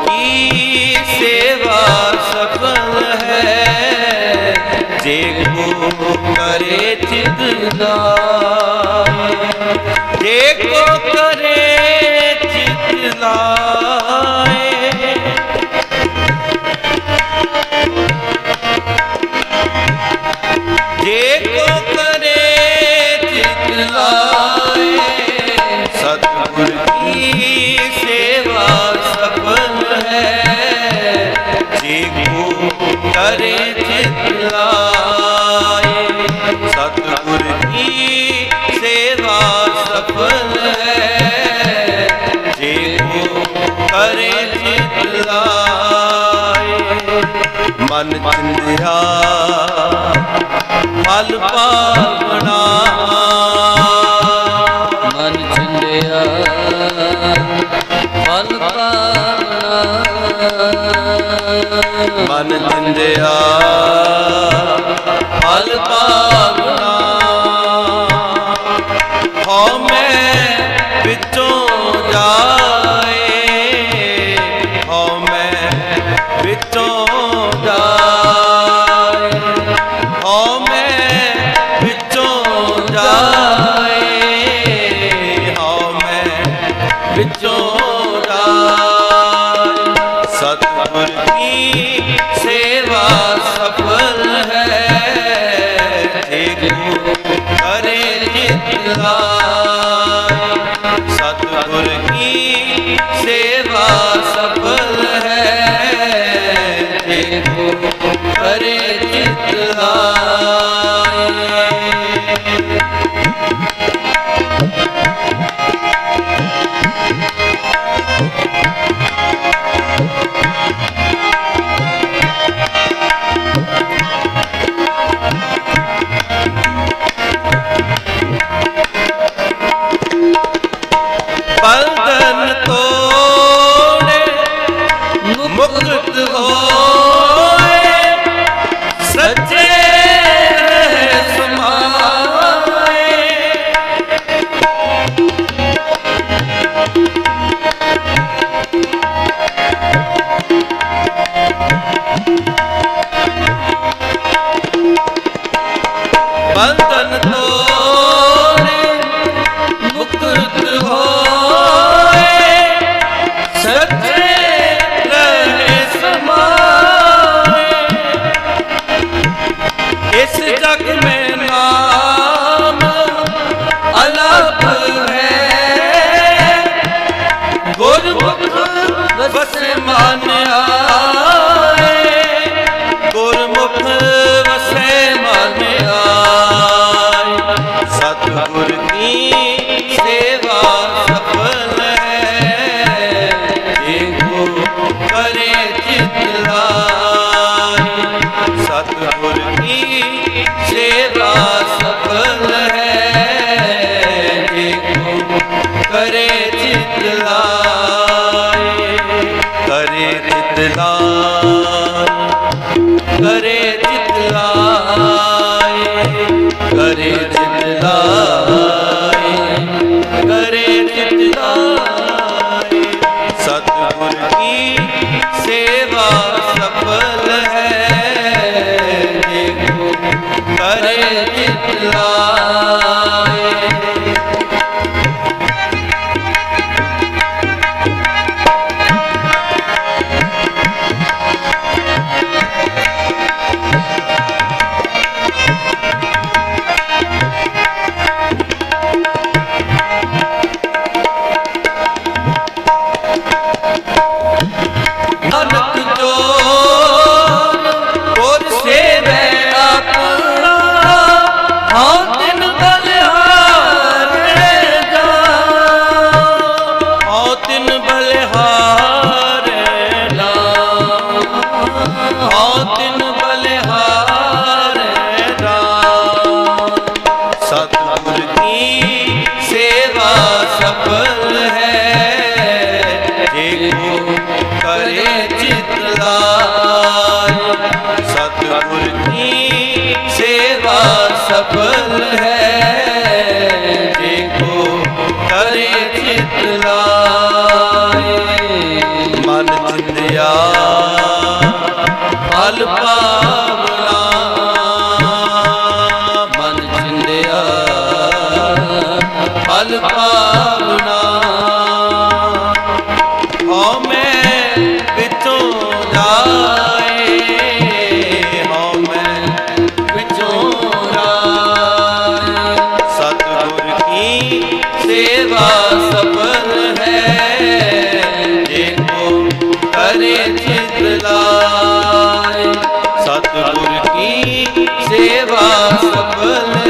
ਕੀ ਸੇਵਾ ਸਫਲ ਹੈ। ਜੇ ਕੋ ਕਰੇ ਚਿਤ ਲਾਏ ਜੇ ਕੋ ਕਰੇ ਕਰੇ ਚਿਤ ਲਾਏ ਸਤਿਗੁਰ ਕੀ ਸੇਵਾ ਸਫਲ ਹੈ। ਜੇ ਕੋ ਕਰੇ ਚਿਤ ਲਾਏ ਮਨ ਚਿੰਦਿਆ, ਫਲ ਪਾਵਣਾ। ਮਨ ਚਿੰਦਿਆ ਫਲ ਪਾਵਨਾ। ਮਨ ਚਿੰਦਿਆ ਫਲ ਪਾਵਣਾ ਕੀ ਸੇਵਾ ਸਫਲ ਹੈ ਜੇ ਗੁਰੂ ਕਰੇ ਜਿਤ ਲਾਏ ਬੰਧਨ ਤੋੜੇ ਕਰੇ ਚਿਤ ਕਰੇ ਚਿਤ ਕਰੇ ਚਿਤ ਲਾਏ, ਕਰੇ ਚਿਤ ਸਤਿਗੁਰ ਕੀ ਸੇਵਾ ਸਫਲ ਹੈ ਜੇ ਕਰੇ ਚਿਤ ਸਫਲ ਹੈ ਕੋ ਕਰੇ ਚਿਤ ਲਾਏ ਮਨ ਚਿੰਦਿਆ ਪਾਇਆ ਸੇਵਾ ਸਬਰ ਹੈ। ਦੇਖੋ ਕਰੇ ਚਿਤ ਲਾਏ। ਸਤਿਗੁਰ ਕੀ ਸੇਵਾ ਸਬਰ